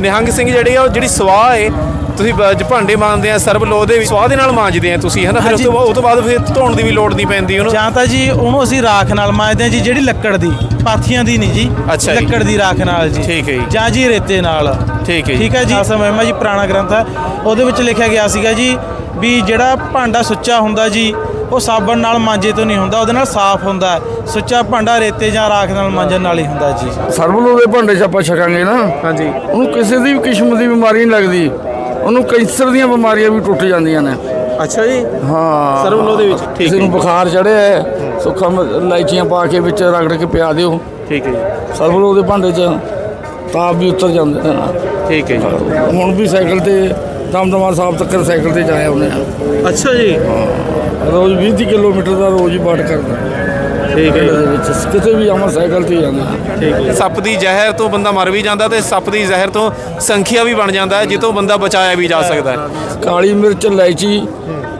ਨਿਹੰਗ ਸਿੰਘ ਜਿਹੜੇ ਆ ਉਹ ਜਿਹੜੀ ਸਵਾਹ ਹੈ ਤੁਸੀਂ ਬ- ਭਾਂਡੇ ਮਾਂਜਦੇ ਆ ਸਰਬ ਲੋ ਦੇ ਵੀ ਸਵਾਹ ਦੇ ਨਾਲ ਮਾਂਜਦੇ ਆ ਤੁਸੀਂ ਹਨਾ? ਫਿਰ ਉਸ ਤੋਂ ਬਾਅਦ ਉਹ ਤੋਂ ਬਾਅਦ ਫਿਰ ਧੋਣ ਦੀ ਵੀ ਲੋੜ ਨਹੀਂ ਪੈਂਦੀ ਉਹਨੂੰ। ਜਾਂ ਤਾਂ ਜੀ ਉਹਨੂੰ ਅਸੀਂ ਰਾਖ ਨਾਲ ਮਾਂਜਦੇ ਹਾਂ ਜੀ ਜਿਹੜੀ ਲੱਕੜ ਦੀ ਪਾਥੀਆਂ ਦੀ ਨਹੀਂ ਜੀ। ਅੱਛਾ ਜੀ। ਲੱਕੜ ਦੀ ਰਾਖ ਨਾਲ ਜੀ। ਠੀਕ ਹੈ ਜੀ। ਜਾਂ ਜੀ ਰੇਤੇ ਨਾਲ। ਠੀਕ ਹੈ ਜੀ। ਠੀਕ ਹੈ ਜੀ। ਸਮੇਂ ਜੀ ਪੁਰਾਣਾ ਗ੍ਰੰਥ ਹੈ। ਉਹਦੇ ਵਿੱਚ ਲਿਖਿਆ ਗਿਆ ਸੀਗਾ ਜੀ ਵੀ ਜਿਹੜਾ ਭਾਂਡਾ ਸੁੱਚਾ ਹੁੰਦਾ ਜੀ ਉਹ ਸਾਬਣ ਨਾਲ ਮਾਂਜੇ ਤੋਂ ਨਹੀਂ ਹੁੰਦਾ ਉਹਦੇ ਨਾਲ ਸਾਫ਼ ਹੁੰਦਾ। ਸੁੱਚਾ ਭਾਂਡਾ ਰੇਤੇ ਜਾਂ ਰਾਖ ਨਾਲ ਮਾਂਜਣ ਨਾਲ ਹੀ ਹੁੰਦਾ ਜੀ। ਸਰਬਲੋ ਦੇ ਭਾਂਡੇ 'ਚ ਆਪਾਂ ਛਕਾਂਗੇ ਨਾ ਹਾਂਜੀ। ਉਹਨੂੰ ਕਿਸੇ ਦੀ ਵੀ ਕਿਸਮ ਦੀ ਬਿਮਾਰੀ ਨਹੀਂ ਲੱਗਦੀ। ਉਹਨੂੰ ਕੈਂਸਰ ਦੀਆਂ ਬਿਮਾਰੀਆਂ ਵੀ ਟੁੱਟ ਜਾਂਦੀਆਂ ਨੇ। ਅੱਛਾ ਜੀ। ਹਾਂ। ਸਰਬ ਲੋ ਦੇ ਵਿੱਚ ਠੀਕ ਕਿਸੇ ਹੈ। ਨੂੰ ਬੁਖਾਰ ਚੜਿਆ ਹੈ ਸੁੱਖਾ ਇਲਾਇਚੀਆਂ ਪਾ ਕੇ ਵਿੱਚ ਰਗੜ ਕੇ ਪਿਆ ਦਿਓ। ਠੀਕ ਹੈ ਜੀ। ਸਰਬਲੋ ਦੇ ਭਾਂਡੇ 'ਚ ਤਾਪ ਵੀ ਉਤਰ ਜਾਂਦੇ ਨੇ ਨਾ। ਠੀਕ ਹੈ ਜੀ। ਹੁਣ ਵੀ ਸਾਈਕਲ ਤੇ ਦਮਦਮਾ ਸਾਹਿਬ ਤੱਕ ਸਾਈਕਲ ਤੇ ਜਾਏ ਆਉਂਦੇ ਆ ਅੱਛਾ ਜੀ। ਰੋਜ਼ 20 ਕਿਲੋਮੀਟਰ ਦਾ ਰੋਜ਼ ਹੀ ਬਾਟ ਕਰਦਾ। ਠੀਕ ਪਿੰਡ ਦੇ ਵਿੱਚ ਕਿਤੇ ਵੀ ਆਵਾਂ ਸਾਈਕਲ ਤੇ ਹੀ ਜਾਂਦੇ। ਹੈ। ਸੱਪ ਦੀ ਜ਼ਹਿਰ ਤੋਂ ਬੰਦਾ ਮਰ ਵੀ ਜਾਂਦਾ ਤੇ ਸੱਪ ਦੀ ਜ਼ਹਿਰ ਤੋਂ ਸੰਖਿਆ ਵੀ ਬਣ ਜਾਂਦਾ ਹੈ ਜਿੱਤੋਂ ਬੰਦਾ ਬਚਾਇਆ ਵੀ ਜਾ ਸਕਦਾ ਹੈ। ਕਾਲੀ ਮਿਰਚ ਇਲਾਇਚੀ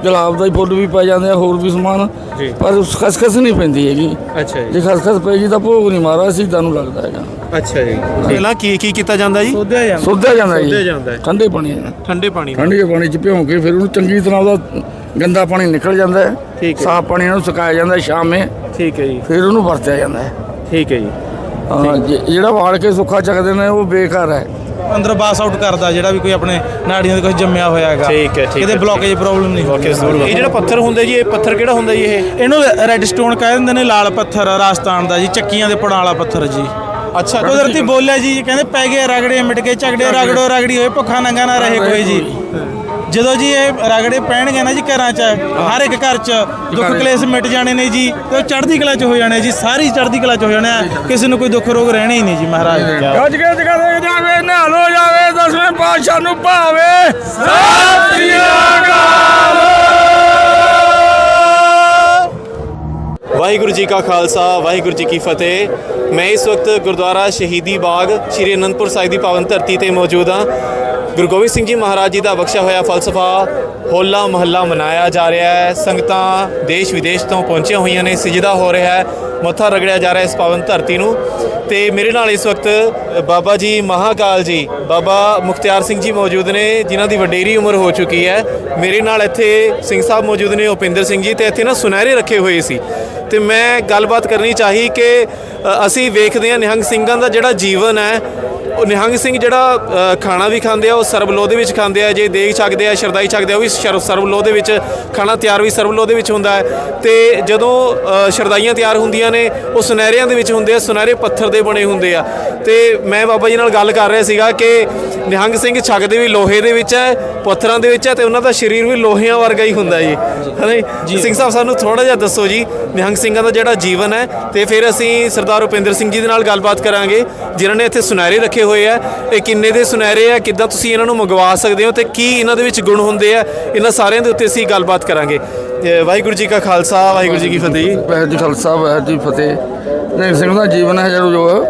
ਗੁਲਾਬ ਦਾ ਹੀ ਫੁੱਲ ਵੀ ਪੈ ਜਾਂਦੇ ਆ ਹੋਰ ਵੀ ਸਮਾਨ। ਜੀ। ਪਰ ਉਸ ਖਸਖਸ ਨਹੀਂ ਪੈਂਦੀ ਹੈਗੀ। ਅੱਛਾ ਜੇ। ਖਸਖਸ ਪੈਗੀ ਤਾਂ ਭੋਗ ਨਹੀਂ ਮਾਰਾ ਸਿੱਧਾ ਨੂੰ ਲੱਗਦਾ ਹੈਗਾ। ਅੱਛਾ ਜੀ। ਪਹਿਲਾਂ ਕੀ ਕੀ ਕੀਤਾ ਜਾਂਦਾ ਜੀ? ਸੋਧਿਆ ਜਾਂਦਾ। ਸੋਧਿਆ ਜਾਂਦਾ ਸੋਧਿਆ ਜੀ ਜਾਂਦਾ ਹੈ। ਠੰਡੇ ਪਾਣੀ ਨਾਲ। ਠੰਡੇ ਪਾਣੀ ਨਾਲ। ਠੰਡੇ ਪਾਣੀ 'ਚ ਭਿਉਂ ਕੇ ਫਿਰ ਉਹਨੂੰ ਚੰਗੀ ਤਰ੍ਹਾਂ ਉਹਦਾ ਗੰਦਾ ਪਾਣੀ ਨਿਕਲ ਜਾਂਦਾ ਹੈ ਠੀਕ ਹੈ। ਸਾਫ਼ ਪਾਣੀ ਨਾਲ ਸੁਕਾਇਆ ਜਾਂਦਾ ਹੈ ਸ਼ਾਮੇ ਠੀਕ ਹੈ ਜੀ। ਫਿਰ ਉਹਨੂੰ ਵਰਤਿਆ ਜਾਂਦਾ ਹੈ। ਠੀਕ ਹੈ ਜੀ। ਹਾਂ, ਜੇ- ਜਿਹੜਾ ਵਾੜ ਕੇ ਸੁੱਕਾ ਚੱਕਦੇ ਨੇ ਉਹ ਬੇਕਾਰ ਹੈ। ਅੰਦਰ ਬਾਸ ਆਊਟ ਕਰਦਾ ਜਿਹੜਾ ਵੀ ਕੋਈ ਆਪਣੇ ਨਾੜੀਆਂ ਦੇ ਕੁਝ ਜੰਮਿਆ ਹੋਇਆ ਹੈਗਾ। ਠੀਕ ਹੈ, ਠੀਕ ਕਿਤੇ ਹੈ, ਬਲੌਕੇਜ ਪ੍ਰੋਬਲਮ ਨਹੀਂ ਓਕੇ ਇਹ ਜਿਹੜਾ ਪੱਥਰ ਹੁੰਦਾ ਜੀ ਇਹ ਪੱਥਰ ਕਿਹੜਾ ਹੁੰਦਾ ਜੀ ਇਹ? ਇਹਨੂੰ ਰੈੱਡ ਸਟੋਨ ਕਹਿ ਦਿੰਦੇ ਨੇ ਲਾਲ ਪੱਥਰ ਰਾਜਸਥਾਨ ਦਾ ਜੀ ਚੱਕੀਆਂ ਦੇ ਪੜਾਂ ਵਾਲਾ ਪੱਥਰ ਜੀ। ਅੱਛਾ ਕੁਦਰਤੀ ਬੋਲਿਆ ਜੀ ਕਹਿੰਦੇ ਪੈ ਗਏ ਰਗੜੇ ਮਿਟ ਕੇ ਝਗੜੇ ਰਗੜੋ ਰਗੜੀ ਹੋਏ ਭੁੱਖਾ ਨੰਗਾ ਨਾ ਰਹੇ ਕੋਈ ਜੀ। ਜਦੋਂ ਜੀ ਇਹ ਰਗੜੇ ਪੈਣਗੇ ਨਾ ਜੀ ਘਰਾਂ 'ਚ ਹਰ ਇੱਕ ਘਰ 'ਚ ਦੁੱਖ ਕਲੇਸ਼ ਮਿਟ ਜਾਣੇ ਨੇ ਜੀ ਤੇ ਉਹ ਚੜ੍ਹਦੀ ਕਲਾ 'ਚ ਹੋ ਜਾਣੇ ਜੀ ਸਾਰੀ ਚੜ੍ਹਦੀ ਕਲਾ 'ਚ ਹੋ ਜਾਣਾ ਕਿਸੇ ਨੂੰ ਕੋਈ ਦੁੱਖ ਰੋਗ ਰਹਿਣਾ ਹੀ ਨਹੀਂ ਜੀ ਮਹਾਰਾਜ। ਗੱਜ ਕੇ ਜਗਦੇ ਜਾਵੇ ਨਿਹਾਲ ਹੋ ਜਾਵੇ ਦਸਵੇਂ ਪਾਤਸ਼ਾਹ ਨੂੰ ਭਾਵੇ। ਸਤਿ ਸ੍ਰੀ ਵਾਹਿਗੁਰੂ ਜੀ ਕਾ ਖਾਲਸਾ ਵਾਹਿਗੁਰੂ ਜੀ ਕੀ ਫਤਿਹ। ਮੈਂ ਇਸ ਵਕਤ ਗੁਰਦੁਆਰਾ ਸ਼ਹੀਦੀ ਬਾਗ ਸ਼੍ਰੀ ਅਨੰਦਪੁਰ ਸਾਹਿਬ ਦੀ ਪਾਵਨ ਧਰਤੀ ਤੇ ਮੌਜੂਦ ਹਾਂ। ਗੁਰੂ ਗੋਬਿੰਦ ਸਿੰਘ ਜੀ ਮਹਾਰਾਜ ਜੀ ਦਾ ਬਖਸ਼ਿਆ ਹੋਇਆ ਫਲਸਫਾ ਹੋਲਾ ਮਹੱਲਾ ਮਨਾਇਆ ਜਾ ਰਿਹਾ ਹੈ। ਸੰਗਤਾਂ ਦੇਸ਼ ਵਿਦੇਸ਼ ਤੋਂ ਪਹੁੰਚੀਆਂ ਹੋਈਆਂ ਨੇ, ਸਜਦਾ ਹੋ ਰਿਹਾ ਹੈ, ਮੱਥਾ ਰਗੜਿਆ ਜਾ ਰਿਹਾ ਇਸ ਪਾਵਨ ਧਰਤੀ ਨੂੰ। ਤੇ ਮੇਰੇ ਨਾਲ ਇਸ ਵਕਤ ਬਾਬਾ ਜੀ ਮਹਾਕਾਲ ਜੀ, ਬਾਬਾ ਮੁਖਤਿਆਰ ਸਿੰਘ ਜੀ ਮੌਜੂਦ ਨੇ, ਜਿਨ੍ਹਾਂ ਦੀ ਵਡੇਰੀ ਉਮਰ ਹੋ ਚੁੱਕੀ ਹੈ। ਮੇਰੇ ਨਾਲ ਇੱਥੇ ਸਿੰਘ ਸਾਹਿਬ ਮੌਜੂਦ ਨੇ, ਉਪਿੰਦਰ ਸਿੰਘ ਜੀ, ਤੇ ਇੱਥੇ ਨਾ ਸੁਨਹਿਰੇ ਰੱਖੇ ਹੋਏ ਸੀ। ਤੇ ਮੈਂ ਗੱਲਬਾਤ ਕਰਨੀ ਚਾਹੀ ਕਿ ਅਸੀਂ ਵੇਖਦੇ ਹਾਂ ਨਿਹੰਗ ਸਿੰਘਾਂ ਦਾ ਜਿਹੜਾ ਜੀਵਨ ਹੈ ਉਹ ਨਿਹੰਗ ਸਿੰਘ ਜਿਹੜਾ ਅ, ਖਾਣਾ ਵੀ ਖਾਂਦੇ ਆ ਉਹ ਸਰਬਲੋ ਦੇ ਵਿੱਚ ਖਾਂਦੇ ਆ ਜੇ ਦੇਗ ਛਕਦੇ ਆ ਸ਼ਰਦਾਈ ਛਕਦੇ ਆ ਉਹ ਵੀ ਸ਼ਰ- ਸਰਬਲੋ ਦੇ ਵਿੱਚ ਖਾਣਾ ਤਿਆਰ ਵੀ ਸਰਬਲੋ ਦੇ ਵਿੱਚ ਹੁੰਦਾ ਹੈ। ਤੇ ਜਦੋਂ ਅ, ਸ਼ਰਦਾਈਆਂ ਤਿਆਰ ਹੁੰਦੀਆਂ ਨੇ ਉਹ ਸੁਨਹਿਰਿਆਂ ਦੇ ਵਿੱਚ ਹੁੰਦੇ ਆ ਸੁਨਹਿਰੇ ਪੱਥਰ ਦੇ ਬਣੇ ਹੁੰਦੇ ਆ। ਤੇ ਮੈਂ ਬਾਬਾ ਜੀ ਨਾਲ ਗੱਲ ਕਰ ਰਿਹਾ ਸੀਗਾ ਕਿ ਨਿਹੰਗ ਸਿੰਘ ਛਕਦੇ ਵੀ ਲੋਹੇ ਦੇ ਵਿੱਚ ਹੈ ਪੱਥਰਾਂ ਦੇ ਵਿੱਚ ਹੈ ਤੇ ਉਹਨਾਂ ਦਾ ਸਰੀਰ ਵੀ ਲੋਹਿਆਂ ਵਰਗਾ ਹੀ ਹੁੰਦਾ ਜੀ। ਹੈ ਜੀ? ਸਿੰਘ ਸਾਹਿਬ ਸਾਨੂੰ ਥੋੜਾ ਜਿਹਾ ਦੱਸੋ ਜੀ ਨਿਹੰਗ ਸਿੰਘਾਂ ਦਾ ਜਿਹੜਾ ਜੀਵਨ ਹੈ ਤੇ ਫਿਰ ਅਸੀਂ ਸਰਦਾਰ ਉਪਿੰਦਰ ਸਿੰਘ ਜੀ ਦੇ ਨਾਲ ਗੱਲਬਾਤ ਕਰਾਂਗੇ ਜਿਨ੍ਹਾਂ ਨੇ ਇੱਥੇ ਸੁਨਹਿਰੇ ਰੱਖੇ ਹੋਏ ਆ, ਇਹ ਕਿੰਨੇ ਦੇ ਸੁਨਹਿਰੇ ਆ, ਕਿੱਦਾਂ ਤੁਸੀਂ ਇਹਨਾਂ ਨੂੰ ਮੰਗਵਾ ਸਕਦੇ ਹੋ ਤੇ ਕੀ ਇਹਨਾਂ ਦੇ ਵਿੱਚ ਗੁਣ ਹੁੰਦੇ ਆ, ਇਹਨਾਂ ਸਾਰਿਆਂ ਦੇ ਉੱਤੇ ਅਸੀਂ ਗੱਲਬਾਤ ਕਰਾਂਗੇ। ਵਾਹਿਗੁਰੂ ਜੀ ਕਾ ਖਾਲਸਾ, ਵਾਹਿਗੁਰੂ ਜੀ ਕੀ ਫਤਿਹ। ਵਾਹਿਗੁਰੂ ਜੀ ਖਾਲਸਾ, ਵਾਹਿਗੁਰੂ ਜੀ ਫਤਿਹ। ਨਿਹੰਗ ਸਿੰਘ ਦਾ ਜੀਵਨ ਹੈ ਜਿਹੜਾ ਜੋ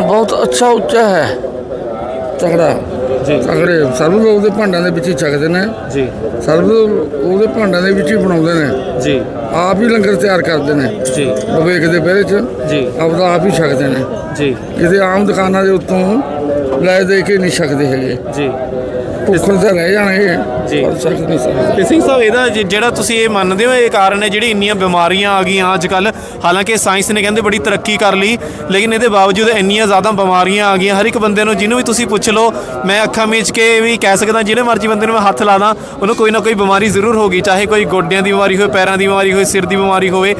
ਬਹੁਤ ਅੱਛਾ ਉੱਚਾ ਹੈ। ਤਗੜਾ ਜੀ। ਤਗੜੇ ਸਰਬ ਲੋਕ ਦੇ ਭਾਂਡਾਂ ਦੇ ਵਿੱਚ ਹੀ ਛਕਦੇ ਨੇ। ਜੀ। ਸਰਬ ਉਹਦੇ ਭਾਂਡਾਂ ਦੇ ਵਿੱਚ ਹੀ ਬਣਾਉਂਦੇ ਨੇ। ਜੀ। ਆਪ ਹੀ ਲੰਗਰ ਤਿਆਰ ਕਰਦੇ ਨੇ। ਜੀ। ਵਿਵੇਕ ਦੇ ਪਹਿਰੇ ਚ। ਜੀ। ਆਪਦਾ ਆਪ ਹੀ ਛਕਦੇ ਨੇ। ਜੀ। ਕਿਤੇ ਆਮ ਦੁਕਾਨਾਂ ਦੇ ਉੱਤੋਂ ਲੈ ਦੇ ਕੇ ਨਹੀਂ ਛਕਦੇ ਹੈਗੇ। ਜੀ। ਭੁੱਖਲ ਤਾਂ ਰਹਿ ਜਾਣਗੇ ਜੀ। ਪਰ ਛਕ ਨਹੀਂ ਸਕਦੇ ਤੇ ਸਿੰਘ ਸਾਹਿਬ ਇਹਦਾ ਜ- ਜਿਹੜਾ ਤੁਸੀਂ ਇਹ ਮੰਨਦੇ ਹੋ ਇਹ ਕਾਰਨ ਹੈ ਜਿਹੜੀ ਇੰਨੀਆਂ ਬਿਮਾਰੀਆਂ ਆ ਗਈਆਂ ਅੱਜ ਕੱਲ ਹਾਲਾਂਕਿ ਸਾਇੰਸ ਨੇ ਕਹਿੰਦੇ ਬੜੀ ਤਰੱਕੀ ਕਰ ਲਈ ਲੇਕਿਨ ਇਹਦੇ ਬਾਵਜੂਦ ਇੰਨੀਆਂ ਜ਼ਿਆਦਾ ਬਿਮਾਰੀਆਂ ਆ ਗਈਆਂ। ਹਰ ਇੱਕ ਬੰਦੇ ਨੂੰ ਜਿਹਨੂੰ ਵੀ ਤੁਸੀਂ ਪੁੱਛ ਲਓ ਮੈਂ ਅੱਖਾਂ ਮੀਚ ਕੇ ਵੀ ਕਹਿ ਸਕਦਾ ਜਿਹੜੇ ਮਰਜ਼ੀ ਬੰਦੇ ਨੂੰ ਮੈਂ ਹੱਥ ਲਾ ਦਾਂ ਉਹਨੂੰ ਕੋਈ ਨਾ ਕੋਈ ਬਿਮਾਰੀ ਜ਼ਰੂਰ ਹੋਗੀ ਚਾਹੇ ਕੋਈ ਗੋਡਿਆਂ ਦੀ ਬਿਮਾਰੀ ਹੋਵੇ ਪੈਰਾਂ ਦੀ ਬਿਮਾਰੀ ਹੋਵੇ ਸਿਰ ਦੀ ਬਿਮਾਰੀ ਹੋਵੇ।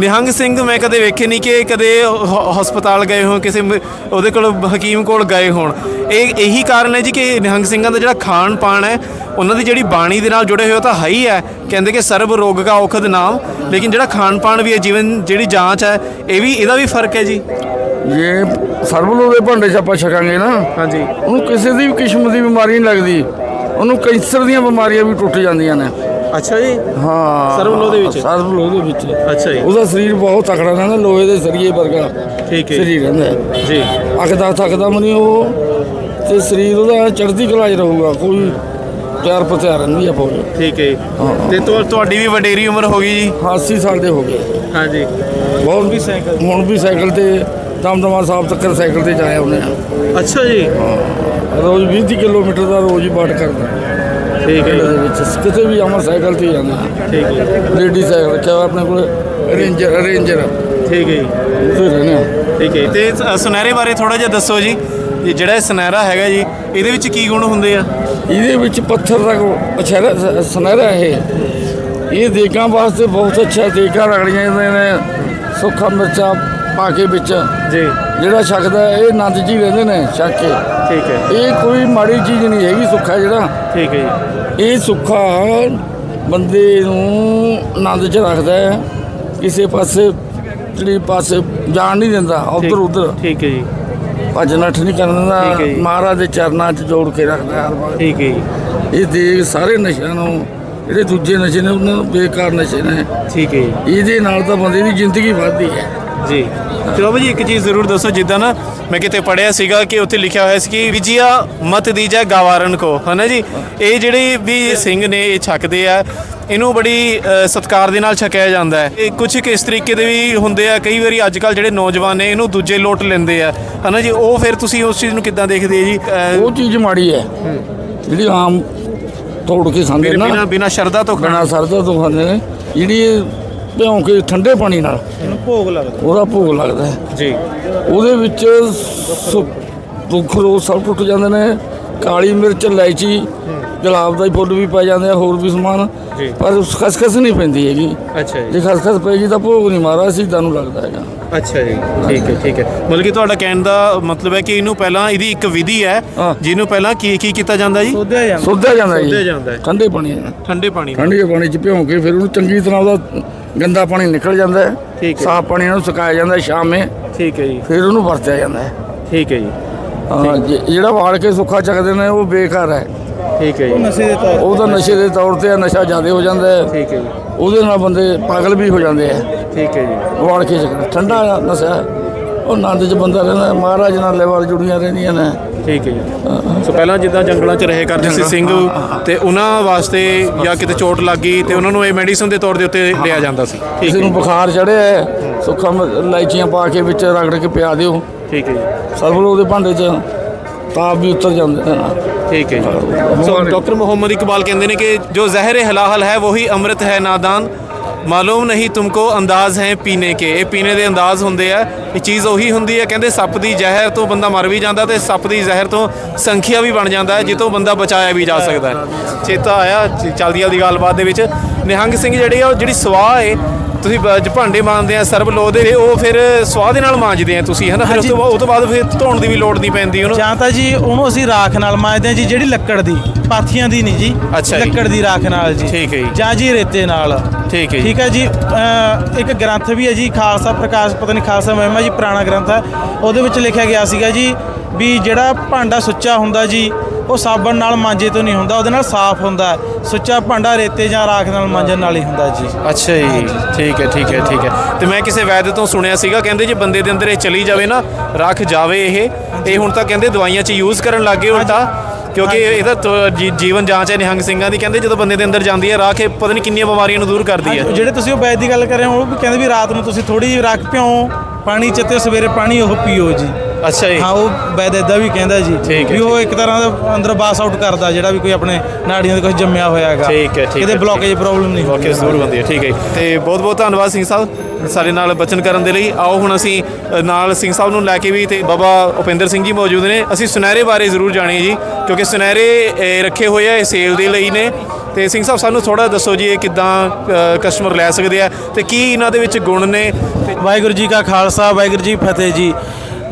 ਨਿਹੰਗ ਸਿੰਘ ਮੈਂ ਕਦੇ ਵੇਖੇ ਨਹੀਂ ਕਿ ਕਦੇ ਹ- ਹਸਪਤਾਲ ਗਏ ਹੋਣ ਕਿਸੇ ਮ- ਉਹਦੇ ਕੋਲ ਹਕੀਮ ਕੋਲ ਗਏ ਹੋਣ। ਇਹ ਇਹੀ ਕਾਰਨ ਹੈ ਜੀ ਕਿ ਨਿਹੰਗ ਸਿੰਘਾਂ ਦਾ ਜਿਹੜਾ ਖਾਣ ਪਾਣ ਹੈ ਉਹਨਾਂ ਦੀ ਜਿਹੜੀ ਬਾਣੀ ਦੇ ਨਾਲ ਜੁੜੇ ਹੋਏ ਉਹ ਤਾਂ ਹੈ ਹੀ ਹੈ। ਕਹਿੰਦੇ ਕਿ ਸਰਬ ਰੋਗ ਕਾ ਔਖਦ ਨਾਮ ਲੇਕਿਨ ਜਿਹੜਾ ਖਾਣ ਪਾਣ ਵੀ ਹੈ ਜੀਵਨ ਜਿਹੜੀ ਜਾਂਚ ਹੈ ਇਹ ਵੀ ਇਹਦਾ ਵੀ ਫ਼ਰਕ ਹੈ ਜੀ। ਜੇ ਸਰਬ ਲੋਕ ਦੇ ਭਾਂਡੇ 'ਚ ਆਪਾਂ ਛਕਾਂਗੇ ਨਾ ਹਾਂਜੀ। ਉਹਨੂੰ ਕਿਸੇ ਦੀ ਵੀ ਕਿਸਮ ਦੀ ਬਿਮਾਰੀ ਨਹੀਂ ਲੱਗਦੀ। ਉਹਨੂੰ ਕੈਂਸਰ ਦੀਆਂ ਬਿਮਾਰੀਆਂ ਵੀ ਟੁੱਟ ਜਾਂਦੀਆਂ ਨੇ। ਅੱਛਾ ਜੀ? ਹਾਂ। ਸਰਬ ਲੋਹ ਦੇ ਵਿੱਚ? ਸਰਬ ਲੋਹ ਦੇ ਵਿੱਚ। ਅੱਛਾ ਜੀ। ਉਹਦਾ ਸਰੀਰ ਬਹੁਤ ਤਕੜਾ ਰਹਿੰਦਾ ਲੋਹੇ ਦੇ ਸਰੀਏ ਵਰਗਾ ਠੀਕ ਹੈ ਸਰੀਰ ਰਹਿੰਦਾ ਹੈ। ਜੀ। ਅੱਖਦਾ ਥੱਕਦਾ ਵੀ ਨਹੀਂ ਉਹ ਤੇ ਸਰੀਰ ਉਹਦਾ ਚੜ੍ਹਦੀ ਕਲਾ 'ਚ ਰਹੂਗਾ ਕੋਈ ਪਿਆਰ ਪਤਿਆਰ ਰਹਿੰਦੀ ਆ ਫੌਜ ਠੀਕ ਹੈ ਹਾਂ। ਤੇ ਤੁਹਾ- ਤੁਹਾਡੀ ਵੀ ਵਡੇਰੀ ਉਮਰ ਹੋ ਗਈ ਜੀ? 80 ਸਾਲ ਦੇ ਹੋ ਗਏ। ਹਾਂਜੀ। ਬਹੁਤ ਵੀ ਸਾਈਕਲ ਹੁਣ ਵੀ ਸਾਈਕਲ ਤੇ ਦਮਦਮਾ ਸਾਹਿਬ ਤੱਕ ਸਾਈਕਲ ਤੇ ਜਾਏ ਆਉਂਦੇ ਆ ਅੱਛਾ ਜੀ। ਰੋਜ਼ 20 ਕਿਲੋਮੀਟਰ ਦਾ ਰੋਜ਼ ਹੀ ਬਾਟ ਕਰਦਾ। ਠੀਕ ਪਿੰਡ ਦੇ ਵਿੱਚ। ਕਿਤੇ ਵੀ ਆਵਾਂ ਸਾਈਕਲ ਤੇ ਹੀ ਜਾਂਦਾ। ਠੀਕ ਹੈ ਲੇਡੀ ਸਾਈਕਲ ਰੱਖਿਆ ਹੋਇਆ ਆਪਣੇ ਕੋਲ ਰੇਂਜਰ ਰੇਂਜਰ। ਠੀਕ ਹੈ ਜੀ। ਉੱਥੇ ਰਹਿੰਦੇ ਆ ਠੀਕ ਹੈ ਤੇ ਸ- ਸੁਨਹਿਰੇ ਬਾਰੇ ਥੋੜਾ ਜਿਹਾ ਦੱਸੋ ਜੀ। ਇਹ ਜਿਹੜਾ ਇਹ ਸੁਨਹਿਰਾ ਹੈਗਾ ਜੀ ਇਹਦੇ ਵਿੱਚ ਕੀ ਗੁਣ ਹੁੰਦੇ ਆ? ਇਹਦੇ ਵਿੱਚ ਪੱਥਰ ਦਾ ਅਛਰਾ ਸੁਨਹਿਰਾ ਇਹ। ਇਹ ਦੇਗਾਂ ਵਾਸਤੇ ਬਹੁਤ ਅੱਛਾ ਦੇਗਾਂ ਰਗੜੀਆਂ ਜਾਂਦੀਆਂ ਨੇ। ਸੁੱਖਾ ਮਿਰਚਾਂ ਪਾ ਕੇ ਵਿੱਚ। ਜੀ। ਜਿਹੜਾ ਛਕਦਾ ਹੈ, ਇਹ ਆਨੰਦ ਜੀ ਰਹਿੰਦੇ ਨੇ ਛਕ ਕੇ। ਠੀਕ ਹੈ। ਇਹ ਕੋਈ ਮਾੜੀ ਚੀਜ਼ ਨਹੀਂ ਹੈਗੀ ਸੁੱਖਾ ਜਿਹੜਾ। ਠੀਕ ਹੈ ਜੀ। ਇਹ ਸੁੱਖਾ ਬੰਦੇ ਨੂੰ ਆਨੰਦ ਚ ਰੱਖਦਾ ਹੈ। ਕਿਸੇ ਪਾਸੇ ਜਿਹੜੀ ਪਾਸੇ ਜਾਣ ਨਹੀਂ ਦਿੰਦਾ ਉਧਰ ਉਧਰ। ਠੀਕ ਹੈ ਜੀ। ਭੱਜ ਨੱਠ ਨਹੀਂ ਕਰਨ ਦਿੰਦਾ। ਮਹਾਰਾਜ ਦੇ ਚਰਨਾਂ 'ਚ ਜੋੜ ਕੇ ਰੱਖਦਾ ਹਰ ਵਾਰ। ਠੀਕ ਹੈ ਜੀ। ਇਹ ਦੇਖ ਸਾਰੇ ਨਸ਼ਿਆਂ ਨੂੰ ਜਿਹੜੇ ਦੂਜੇ ਨਸ਼ੇ ਨੇ ਉਹਨਾਂ ਨੂੰ ਬੇਕਾਰ ਨਸ਼ੇ ਨੇ। ਠੀਕ ਹੈ ਜੀ। ਇਹਦੇ ਨਾਲ ਤਾਂ ਬੰਦੇ ਦੀ ਜ਼ਿੰਦਗੀ ਵੱਧਦੀ ਹੈ। ਜੀ। ਚਲੋ ਭਾਜੀ ਇੱਕ ਚੀਜ਼ ਜ਼ਰੂਰ ਦੱਸੋ ਜਿੱਦਾਂ ਨਾ ਮੈਂ ਕਿਤੇ ਪੜਿਆ ਸੀਗਾ ਕਿ ਉੱਥੇ ਲਿਖਿਆ ਹੋਇਆ ਸੀ ਕਿ ਵਿਜਿਆ ਮਤ ਦੀਜੈ ਗਾਵਾਰਨ ਕੋ ਹਨਾ ਜੀ? ਇਹ ਜਿਹੜੇ ਵੀ ਸਿੰਘ ਨੇ ਇਹ ਛਕਦੇ ਆ ਇਹਨੂੰ ਬੜੀ ਸਤਿਕਾਰ ਦੇ ਨਾਲ ਛਕਿਆ ਜਾਂਦਾ ਹੈ। ਇਹ ਕੁਝ ਕੁ ਇਸ ਤਰੀਕੇ ਦੇ ਵੀ ਹੁੰਦੇ ਆ ਕਈ ਵਾਰੀ ਅੱਜ ਕੱਲ ਜਿਹੜੇ ਨੌਜਵਾਨ ਨੇ ਇਹਨੂੰ ਦੂਜੇ ਲੋਟ ਲੈਂਦੇ ਆ ਹਨਾ ਜੀ? ਉਹ ਫਿਰ ਤੁਸੀਂ ਉਸ ਚੀਜ਼ ਨੂੰ ਕਿੱਦਾਂ ਦੇਖਦੇ ਆ ਜੀ? ਉਹ ਚੀਜ਼ ਮਾੜੀ ਹੈ। ਜਿਹੜੀ ਆਮ ਤੋੜ ਕੇ ਮੇਰੇ ਨਾ ਬਿਨਾ ਸ਼ਰਧਾ ਤੋਂ ਬਿਨਾਂ ਸਰਦਾ ਤੋਂ ਖਾਂਦੇ ਨੇ ਜਿਹੜੀ ਭਿਉਂ ਕੇ ਠੰਡੇ ਪਾਣੀ ਨਾਲ। ਇਹਨੂੰ ਭੋਗ ਲੱਗਦਾ। ਉਹਦਾ ਭੋਗ ਲੱਗਦਾ ਹੈ। ਜੀ। ਉਹਦੇ ਵਿੱਚ ਸੁ- ਦੁੱਖ ਰੋਗ ਸਭ ਟੁੱਟ ਜਾਂਦੇ ਨੇ। ਕਾਲੀ ਮਿਰਚ ਇਲਾਇਚੀ ਗੁਲਾਬ ਦਾ ਹੀ ਫੁੱਲ ਵੀ ਪੈ ਜਾਂਦੇ ਆ ਹੋਰ ਵੀ ਸਮਾਨ। ਜੀ। ਪਰ ਉਸ ਖਸਖਸ ਨਹੀਂ ਪੈਂਦੀ ਹੈਗੀ। ਅੱਛਾ ਜੇ। ਖਸਖਸ ਪੈਗੀ ਤਾਂ ਭੋਗ ਨਹੀਂ ਮਾਰਾ ਸਿੱਧਾ ਨੂੰ ਲੱਗਦਾ ਹੈਗਾ। ਅੱਛਾ ਜੀ। ਠੀਕ ਹੈ ਠੀਕ ਹੈ। ਮਤਲਬ ਕਿ ਤੁਹਾਡਾ ਕਹਿਣ ਦਾ ਮਤਲਬ ਹੈ ਕਿ ਇਹਨੂੰ ਪਹਿਲਾਂ ਇਹਦੀ ਇੱਕ ਵਿਧੀ ਹੈ ਹਾਂ। ਜਿਹਨੂੰ ਪਹਿਲਾਂ ਕੀ ਕੀ ਕੀਤਾ ਜਾਂਦਾ ਜੀ? ਸੋਧਿਆ ਜਾਂਦਾ। ਸੁੱਧਿਆ ਜਾਂਦਾ ਸੁੱਧਿਆ ਜੀ ਜਾਂਦਾ ਹੈ। ਠੰਡੇ ਪਾਣੀ ਨਾਲ। ਠੰਡੇ ਪਾਣੀ ਨਾਲ। ਠੰਡੇ ਪਾਣੀ 'ਚ ਭਿਉਂ ਕੇ ਫਿਰ ਉਹਨੂੰ ਚੰਗੀ ਤਰ੍ਹਾਂ ਉਹਦਾ ਗੰਦਾ ਪਾਣੀ ਨਿਕਲ ਜਾਂਦਾ ਹੈ ਠੀਕ ਹੈ। ਸਾਫ਼ ਪਾਣੀ ਨਾਲ ਸੁਕਾਇਆ ਜਾਂਦਾ ਹੈ ਸ਼ਾਮੇ ਠੀਕ ਹੈ ਜੀ। ਫਿਰ ਉਹਨੂੰ ਵਰਤਿਆ ਜਾਂਦਾ ਹੈ। ਠੀਕ ਹੈ ਜੀ। ਹਾਂ ਜੇ- ਜਿਹੜਾ ਵਾੜ ਕੇ ਸੁੱਖਾ ਚੱਕਦੇ ਨੇ ਉਹ ਬੇਕਾਰ ਹੈ। ਠੀਕ ਹੈ ਉਹ ਜੀ ਨਸ਼ੇ ਦੇ ਤੌਰ ਉਹ ਤਾਂ ਨਸ਼ੇ ਦੇ ਤੌਰ ਤੇ ਆ, ਨਸ਼ਾ ਜ਼ਿਆਦਾ ਹੋ ਜਾਂਦਾ ਹੈ। ਠੀਕ ਹੈ ਜੀ। ਉਹਦੇ ਨਾਲ ਬੰਦੇ ਪਾਗਲ ਵੀ ਹੋ ਜਾਂਦੇ ਆ। ਠੀਕ ਹੈ ਜੀ। ਵਾੜ ਕੇ ਚੱਕਰ ਠੰਡਾ ਨਸ਼ਾ ਹੈ। ਉਹ ਆਨੰਦ 'ਚ ਬੰਦਾ ਰਹਿੰਦਾ ਹੈ, ਮਹਾਰਾਜ ਨਾਲ ਲੈਵਾਰ ਜੁੜੀਆਂ ਰਹਿੰਦੀਆਂ ਨੇ। ਠੀਕ ਹੈ ਜੀ। ਸੋ ਪਹਿਲਾਂ ਜਿੱਦਾਂ ਜੰਗਲਾਂ 'ਚ ਰਹੇ ਕਰਦੇ ਸੀ ਸਿੰਘ ਤੇ ਉਹਨਾਂ ਵਾਸਤੇ ਜਾਂ ਕਿਤੇ ਚੋਟ ਲੱਗ ਗਈ ਤੇ ਉਹਨਾਂ ਨੂੰ ਇਹ ਮੈਡੀਸਨ ਦੇ ਤੌਰ ਦੇ ਉੱਤੇ ਲਿਆ ਜਾਂਦਾ ਸੀ। ਠੀਕ ਕਿਸੇ ਨੂੰ ਬੁਖਾਰ ਚੜਿਆ ਹੈ ਸੁੱਖਾ ਇਲਾਇਚੀਆਂ ਪਾ ਕੇ ਵਿੱਚ ਰਗੜ ਕੇ ਪਿਆ ਦਿਓ। ਠੀਕ ਹੈ ਜੀ। ਸਰਵ ਉਹਦੇ ਭਾਂਡੇ 'ਚ ਤਾਪ ਵੀ ਉਤਰ ਜਾਂਦੇ ਨੇ ਨਾਲ ਠੀਕ ਹੈ ਜੀ। ਸੋ ਡਾਕਟਰ ਮੁਹੰਮਦ ਇਕਬਾਲ ਕਹਿੰਦੇ ਨੇ ਕਿ ਜੋ ਜ਼ਹਿਰ ਹਲਾਹਲ ਹੈ ਵਹੀ ਅੰਮ੍ਰਿਤ ਹੈ ਨਾਦਾਨ। ਮਾਲੂਮ ਨਹੀਂ ਤੁਮਕੋ ਅੰਦਾਜ਼ ਹੈ ਪੀਣੇ ਕੇ। ਇਹ ਪੀਣੇ ਦੇ ਅੰਦਾਜ਼ ਹੁੰਦੇ ਆ। ਇਹ ਚੀਜ਼ ਉਹੀ ਹੁੰਦੀ ਹੈ, ਕਹਿੰਦੇ ਸੱਪ ਦੀ ਜ਼ਹਿਰ ਤੋਂ ਬੰਦਾ ਮਰ ਵੀ ਜਾਂਦਾ ਤੇ ਸੱਪ ਦੀ ਜ਼ਹਿਰ ਤੋਂ ਸੰਖਿਆ ਵੀ ਬਣ ਜਾਂਦਾ ਹੈ ਜਿੱਤੋਂ ਬੰਦਾ ਬਚਾਇਆ ਵੀ ਜਾ ਸਕਦਾ ਹੈ। ਚੇਤਾ ਆਇਆ ਚ- ਚਲਦੀ ਚਲਦੀ ਗੱਲਬਾਤ ਦੇ ਵਿੱਚ। ਨਿਹੰਗ ਸਿੰਘ ਜਿਹੜੇ ਆ, ਉਹ ਜਿਹੜੀ ਸਵਾਹ ਹੈ ਤੁਸੀਂ ਭਾਂਡੇ ਮਾਂਜਦੇ ਆ ਸਰਬ ਲੋਹ ਦੇ ਉਹ ਫਿਰ ਸਵਾਹ ਦੇ ਨਾਲ ਮਾਂਜਦੇ ਆ ਤੁਸੀਂ ਹਨਾ? ਫਿਰ ਉਸ ਤੋਂ ਬਾਅਦ ਉਹ ਤੋਂ ਬਾਅਦ ਫਿਰ ਧੋਣ ਦੀ ਵੀ ਲੋੜ ਨਹੀਂ ਪੈਂਦੀ ਉਹਨੂੰ। ਜਾਂ ਤਾਂ ਜੀ ਉਹਨੂੰ ਅਸੀਂ ਰਾਖ ਨਾਲ ਮਾਂਜਦੇ ਹਾਂ ਜੀ ਜਿਹੜੀ ਲੱਕੜ ਦੀ ਪਾਥੀਆਂ ਦੀ ਨਹੀਂ ਜੀ। ਲੱਕੜ ਦੀ ਰਾਖ ਨਾਲ ਜੀ। ਠੀਕ ਹੈ ਜੀ। ਜਾਂ ਜੀ ਰੇਤੇ ਨਾਲ। ਠੀਕ ਹੈ ਜੀ। ਠੀਕ ਹੈ ਜੀ। ਇੱਕ ਗ੍ਰੰਥ ਵੀ ਹੈ ਜੀ ਖਾਲਸਾ ਪ੍ਰਕਾਸ਼ ਪਤਾ ਨਹੀਂ ਖਾਲਸਾ ਮਹਿਮਾ ਜੀ ਪੁਰਾਣਾ ਗ੍ਰੰਥ ਹੈ। ਉਹਦੇ ਵਿੱਚ ਲਿਖਿਆ ਗਿਆ ਸੀਗਾ ਜੀ ਵੀ ਜਿਹੜਾ ਭਾਂਡਾ ਸੁੱਚਾ ਹੁੰਦਾ ਜੀ ਉਹ ਸਾਬਣ ਨਾਲ ਮਾਂਜੇ ਤੋਂ ਨਹੀਂ ਹੁੰਦਾ ਉਹਦੇ ਨਾਲ ਸਾਫ਼ ਹੁੰਦਾ। ਸੁੱਚਾ ਭਾਂਡਾ ਰੇਤੇ ਜਾਂ ਰਾਖ ਨਾਲ ਮਾਂਜਣ ਨਾਲ ਹੀ ਹੁੰਦਾ ਜੀ। ਅੱਛਾ ਜੀ ਠੀਕ ਹੈ ਠੀਕ ਹੈ ਠੀਕ ਹੈ। ਤੇ ਮੈਂ ਕਿਸੇ ਵੈਦ ਤੋਂ ਸੁਣਿਆ ਸੀਗਾ ਕਹਿੰਦੇ ਜੇ ਬੰਦੇ ਦੇ ਅੰਦਰ ਇਹ ਚਲੀ ਜਾਵੇ ਨਾ ਰੱਖ ਜਾਵੇ ਇਹ ਇਹ ਹੁਣ ਤਾਂ ਕਹਿੰਦੇ ਦਵਾਈਆਂ 'ਚ ਯੂਜ਼ ਕਰਨ ਲੱਗੇ ਉਲਟਾ ਕਿਉਂਕਿ ਇਹਦਾ ਜੀਵਨ ਜਾਂਚ ਹੈ ਨਿਹੰਗ ਸਿੰਘਾਂ ਦੀ। ਕਹਿੰਦੇ ਜਦੋਂ ਬੰਦੇ ਦੇ ਅੰਦਰ ਜਾਂਦੀ ਹੈ ਰਾਖ ਇਹ ਪਤਾ ਨਹੀਂ ਕਿੰਨੀਆਂ ਬਿਮਾਰੀਆਂ ਨੂੰ ਦੂਰ ਕਰਦੀ ਹੈ। ਜਿਹੜੇ ਤੁਸੀਂ ਉਹ ਬੈਦ ਦੀ ਗੱਲ ਕਰ ਰਹੇ ਹੋ ਉਹ ਵੀ ਕਹਿੰਦੇ ਵੀ ਰਾਤ ਨੂੰ ਤੁਸੀਂ ਥੋੜੀ ਜਿਹੀ ਰੱਖ ਪਿਓ ਪਾਣੀ ਚ ਤੇ ਸਵੇਰੇ ਪਾਣੀ ਉਹ ਪੀਓ ਜੀ। ਅੱਛਾ ਜੀ। ਹਾਂ ਉਹ ਵੈਦ ਇਦਾਂ ਵੀ ਕਹਿੰਦਾ ਜੀ। ਠੀਕ ਹੈ, ਵੀ ਉਹ ਇੱਕ ਤਰ੍ਹਾਂ ਦਾ ਅੰਦਰ ਬਾਸ ਆਊਟ ਕਰਦਾ ਜਿਹੜਾ ਵੀ ਕੋਈ ਆਪਣੇ ਨਾੜੀਆਂ ਦੇ ਕੁਝ ਜੰਮਿਆ ਹੋਇਆ ਹੈਗਾ। ਠੀਕ ਹੈ, ਠੀਕ ਹੈ, ਕਿਤੇ ਬਲੌਕੇਜ ਪ੍ਰੋਬਲਮ ਨਹੀਂ ਓਕੇ ਜ਼ਰੂਰ ਬੰਦੀ ਹੈ ਠੀਕ ਹੈ ਜੀ। ਤੇ ਬਹੁਤ ਬਹੁਤ ਧੰਨਵਾਦ ਸਿੰਘ ਸਾਹਿਬ ਸਾਡੇ ਨਾਲ ਬਚਨ ਕਰਨ ਦੇ ਲਈ। ਆਓ ਹੁਣ ਅਸੀਂ ਅ, ਨਾਲ ਸਿੰਘ ਸਾਹਿਬ ਨੂੰ ਲੈ ਕੇ ਵੀ ਤੇ ਬਾਬਾ ਉਪਿੰਦਰ ਸਿੰਘ ਜੀ ਮੌਜੂਦ ਨੇ। ਅਸੀਂ ਸੁਨਹਿਰੇ ਬਾਰੇ ਜ਼ਰੂਰ ਜਾਣੀਏ ਜੀ ਕਿਉਂਕਿ ਸੁਨਹਿਰੇ ਅ, ਰੱਖੇ ਹੋਏ ਆ ਇਹ ਸੇਲ ਦੇ ਲਈ ਨੇ। ਤੇ ਸਿੰਘ ਸਾਹਿਬ ਸਾਨੂੰ ਥੋੜਾ ਦੱਸੋ ਜੀ ਇਹ ਕਿੱਦਾਂ ਕਸਟਮਰ ਲੈ ਸਕਦੇ ਆ ਤੇ ਕੀ ਇਹਨਾਂ ਦੇ ਵਿੱਚ ਗੁਣ ਨੇ? ਤੇ ਵਾਹਿਗੁਰੂ ਜੀ ਕਾ ਖਾਲਸਾ ਵਾਹਿਗੁਰੂ ਜੀ ਫਤਿਹ ਜੀ।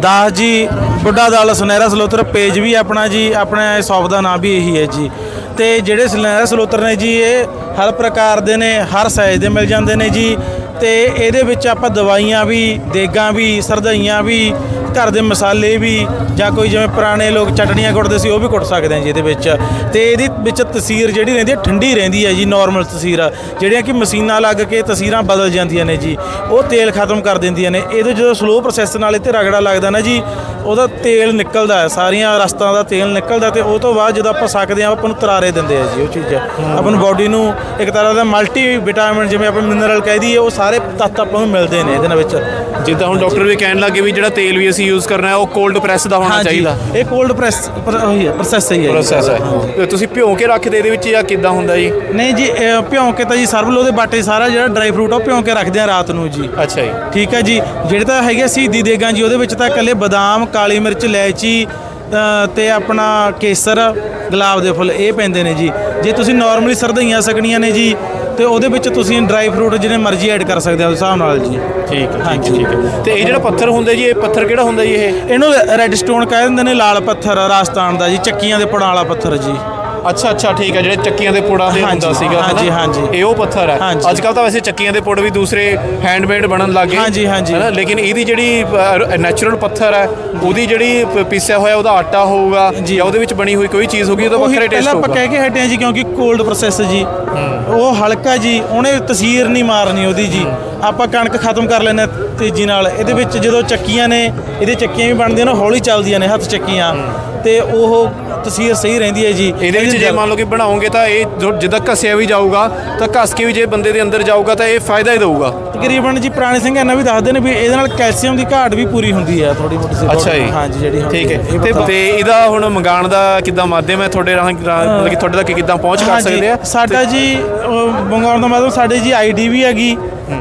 ਦਾਸ ਜੀ, ਬੁੱਢਾ ਦਾਲ ਸੁਨਹਿਰਾ ਸਲੋਤਰ, ਪੇਜ ਵੀ ਆਪਣਾ ਜੀ, ਆਪਣਾ ਸ਼ੌਪ ਦਾ ਨਾਮ ਵੀ ਇਹੀ ਹੈ ਜੀ। ਤੇ ਜਿਹੜੇ ਸੁਨਹਿਰਾ ਸਲੋਤਰ ਨੇ ਜੀ, ਇਹ ਹਰ ਪ੍ਰਕਾਰ ਦੇ ਨੇ, ਹਰ ਸਾਈਜ਼ ਦੇ ਮਿਲ ਜਾਂਦੇ ਨੇ ਜੀ। ਤੇ ਇਹਦੇ ਵਿੱਚ ਆਪਾਂ ਦਵਾਈਆਂ ਵੀ, ਦੇਗਾਂ ਵੀ, ਸਰਦਈਆਂ ਵੀ, ਘਰ ਦੇ ਮਸਾਲੇ ਵੀ, ਜਾਂ ਕੋਈ ਜਿਵੇਂ ਪੁਰਾਣੇ ਲੋਕ ਚਟਣੀਆਂ ਕੁੱਟਦੇ ਸੀ, ਉਹ ਵੀ ਕੁੱਟ ਸਕਦੇ ਆ ਜੀ ਇਹਦੇ ਵਿੱਚ। ਤੇ ਇਹਦੇ ਵਿੱਚ ਤਸੀਰ ਜਿਹੜੀ ਰਹਿੰਦੀ ਹੈ, ਠੰਡੀ ਰਹਿੰਦੀ ਹੈ ਜੀ ਨਾਰਮਲ ਤਸੀਰ। ਜਿਹੜੀਆਂ ਕਿ ਮਸ਼ੀਨਾਂ ਲੱਗ ਕੇ ਤਸੀਰਾਂ ਬਦਲ ਜਾਂਦੀਆਂ ਨੇ ਜੀ, ਉਹ ਤੇਲ ਖਤਮ ਕਰ ਦਿੰਦੀਆਂ ਨੇ। ਇਹਦੇ ਜਦੋਂ ਸਲੋ ਪ੍ਰੋਸੈਸ ਨਾਲ ਇਹ ਤੇ ਰਗੜਾ ਲੱਗਦਾ ਨਾ ਜੀ ਉਹਦਾ ਤੇਲ ਨਿਕਲਦਾ ਹੈ ਸਾਰੀਆਂ ਰਸਤਾਂ ਦਾ ਤੇਲ ਨਿਕਲਦਾ ਤੇ ਉਹ ਤੋਂ ਬਾਅਦ ਜਦੋਂ ਆਪਾਂ ਸਕਦੇ ਆ ਆਪਾਂ ਨੂੰ ਤਰਾਰੇ ਦਿੰਦੇ ਆ ਜੀ ਉਹ ਚੀਜ਼। ਆਪਾਂ ਨੂੰ ਬਾਡੀ ਨੂੰ ਇੱਕ ਤਰ੍ਹਾਂ ਦਾ ਮਲਟੀ ਵਿਟਾਮਿਨ ਜਿਵੇਂ ਆਪਾਂ ਮਿਨਰਲ ਕਹਿ ਦਈਏ ਉਹ ਸਾਰੇ ਤੱਤ ਆਪਾਂ ਨੂੰ ਮਿਲਦੇ ਨੇ ਇਹਦੇ ਨਾਲ ਵਿੱਚ। ਜਿੱਦਾਂ ਹੁਣ ਡਾਕਟਰ ਵੀ ਕਹਿਣ ਲੱਗੇ ਵੀ ਜਿਹੜਾ ਤੇਲ ਵੀ ਅਸੀਂ ਯੂਜ਼ ਕਰਨਾ ਹੈ ਉਹ ਕੋਲਡ ਪ੍ਰੈਸ ਦਾ ਹੋਣਾ ਚਾਹੀਦਾ। ਇਹ ਕੋਲਡ ਪ੍ਰੈਸ ਉਹੀ ਹੈ ਪ੍ਰੋਸੈਸ ਹੀ ਹੈ। ਪ੍ਰੋਸੈਸ ਹੈ। ਤੇ ਤੁਸੀਂ ਭਿਉਂ ਕੇ ਰੱਖਦੇ ਇਹਦੇ ਵਿੱਚ ਜਾਂ ਕਿੱਦਾਂ ਹੁੰਦਾ ਜੀ? ਨਹੀਂ ਜੀ ਭਿਉਂ ਕੇ ਤਾਂ ਜੀ ਸਰਵ ਲੋ ਦੇ ਬਾਟੇ ਸਾਰਾ ਜਿਹੜਾ ਡਰਾਈ ਫਰੂਟ ਆ ਉਹ ਭਿਉਂ ਕੇ ਰੱਖਦੇ ਆ ਰਾਤ ਨੂੰ ਜੀ। ਅੱਛਾ ਜੀ। ਠੀਕ ਹੈ ਜੀ ਜਿਹੜੇ ਤਾਂ ਹੈਗੇ ਸ਼ਹੀਦੀ ਦੇਗਾਂ ਜੀ ਉਹਦੇ ਵਿੱਚ ਤਾਂ ਇਕੱਲੇ ਬਦਾਮ ਕਾਲੀ ਮਿਰਚ ਇਲਾਇਚੀ ਤੇ ਆਪਣਾ ਕੇਸਰ ਗੁਲਾਬ ਦੇ ਫੁੱਲ ਇਹ ਪੈਂਦੇ ਨੇ ਜੀ। ਜੇ ਤੁਸੀਂ ਨਾਰਮਲੀ ਸਰਦਈਆਂ ਸਕਣੀਆਂ ਨੇ ਜੀ ਤੇ ਉਹਦੇ ਵਿੱਚ ਤੁਸੀਂ ਡਰਾਈ ਫਰੂਟ ਜਿਹਨੇ ਮਰਜ਼ੀ ਐਡ ਕਰ ਸਕਦੇ ਹੋ ਉਸ ਹਿਸਾਬ ਨਾਲ ਜੀ। ਠੀਕ ਹੈ ਹਾਂਜੀ। ਠੀਕ ਹੈ ਤੇ ਇਹ ਜਿਹੜਾ ਪੱਥਰ ਹੁੰਦਾ ਜੀ ਇਹ ਪੱਥਰ ਕਿਹੜਾ ਹੁੰਦਾ ਜੀ ਇਹ? ਇਹਨੂੰ ਰੈੱਡ ਸਟੋਨ ਕਹਿ ਦਿੰਦੇ ਨੇ ਲਾਲ ਪੱਥਰ ਰਾਜਸਥਾਨ ਦਾ ਜੀ ਚੱਕੀਆਂ ਦੇ ਪੁੜਾਂ ਵਾਲਾ ਪੱਥਰ ਜੀ। ਅੱਛਾ ਅੱਛਾ ਠੀਕ ਹੈ ਜਿਹੜੇ ਚੱਕੀਆਂ ਦੇ ਪੁੜਾਂ ਦੇ ਹੁੰਦਾ ਸੀਗਾ ਹਾਂਜੀ? ਹਾਂਜੀ। ਇਹ ਉਹ ਪੱਥਰ ਹੈ। ਅੱਜ ਕੱਲ ਤਾਂ ਵੈਸੇ ਚੱਕੀਆਂ ਦੇ ਪੁੜ ਵੀ ਦੂਸਰੇ ਹੈਂਡਮੇਡ ਬਣਨ ਲੱਗ ਗਏ ਹਾਂਜੀ, ਹਾਂਜੀ। ਹਨਾ? ਲੇਕਿਨ ਇਹਦੀ ਜਿਹੜੀ ਨੈਚੁਰਲ ਪੱਥਰ ਹੈ ਉਹਦੀ ਜਿਹੜੀ ਪੀਸਿਆ ਹੋਇਆ ਉਹਦਾ ਆਟਾ ਹੋਊਗਾ ਜਾਂ ਉਹਦੇ ਵਿੱਚ ਬਣੀ ਹੋਈ ਕੋਈ ਚੀਜ਼ ਹੋਊਗੀ ਉਹਦਾ ਉਹੀ ਵੱਖਰਾ ਟੇਸਟ ਪਹਿਲਾਂ ਆਪਾਂ ਹੋਊਗਾ ਕਹਿ ਕੇ ਹਟੇ ਹਾਂ ਜੀ ਕਿਉਂਕਿ ਕੋਲਡ ਪ੍ਰੋਸੈਸ ਜੀ ਉਹ ਹਲਕਾ ਜੀ ਉਹਨੇ ਤਸੀਰ ਨਹੀਂ ਮਾਰਨੀ ਉਹਦੀ ਜੀ ਆਪਾਂ ਕਣਕ ਖਤਮ ਕਰ ਲੈਨੇ ਤੇਜ਼ੀ ਨਾਲ ਇਹਦੇ ਵਿੱਚ ਜਦੋਂ ਚੱਕੀਆਂ ਨੇ ਇਹਦੇ ਚੱਕੀਆਂ ਵੀ ਬਣਦੀਆਂ ਨੇ ਹੌਲੀ ਚੱਲਦੀਆਂ ਨੇ ਹੱਥ ਚੱਕੀਆਂ ਤੇ ਉਹ ਤਸੀਰ ਸਹੀ ਰਹਿੰਦੀ ਹੈ ਜੀ। ਇਹਦੇ ਵਿੱਚ ਜੇ ਮੰਨ ਲਓ ਕਿ ਬਣਾਓਗੇ ਤਾਂ ਇਹ ਜੋ- ਜਿੱਦਾਂ ਘਸਿਆ ਵੀ ਜਾਊਗਾ ਤਾਂ ਘਸ ਕੇ ਵੀ ਜੇ ਬੰਦੇ ਦੇ ਅੰਦਰ ਜਾਊਗਾ ਤਾਂ ਇਹ ਫਾਇਦਾ ਹੀ ਦੇਊਗਾ। ਤਕਰੀਬਨ ਜੀ ਪੁਰਾਣੇ ਸਿੰਘ ਇਹਨਾਂ ਵੀ ਦੱਸਦੇ ਨੇ ਵੀ ਇਹਦੇ ਨਾਲ ਕੈਲਸ਼ੀਅਮ ਦੀ ਘਾਟ ਵੀ ਪੂਰੀ ਹੁੰਦੀ ਹੈ ਥੋੜੀ ਮੋਟੀ ਸੀ ਅੱਛਾ ਜੀ। ਹਾਂਜੀ ਜਿਹੜੀ ਠੀਕ ਹੈ। ਤੇ ਇਹਦਾ ਹੁਣ ਮੰਗਾਉਣ ਦਾ ਕਿੱਦਾਂ ਮਾਧਿਅਮ ਹੈ? ਤੁਹਾਡੇ ਰਾਹੀਂ ਮਤਲਬ ਕਿ ਤੁਹਾਡੇ ਤੱਕ ਕਿੱਦਾਂ ਪਹੁੰਚ ਕਰ ਸਕਦੇ ਆ? ਸਾਡਾ ਜੀ ਮੰਗਾਉਣ ਦਾ ਮਤਲਬ ਸਾਡੇ ਜੀ ਆਈਡੀ ਵੀ ਹੈਗੀ।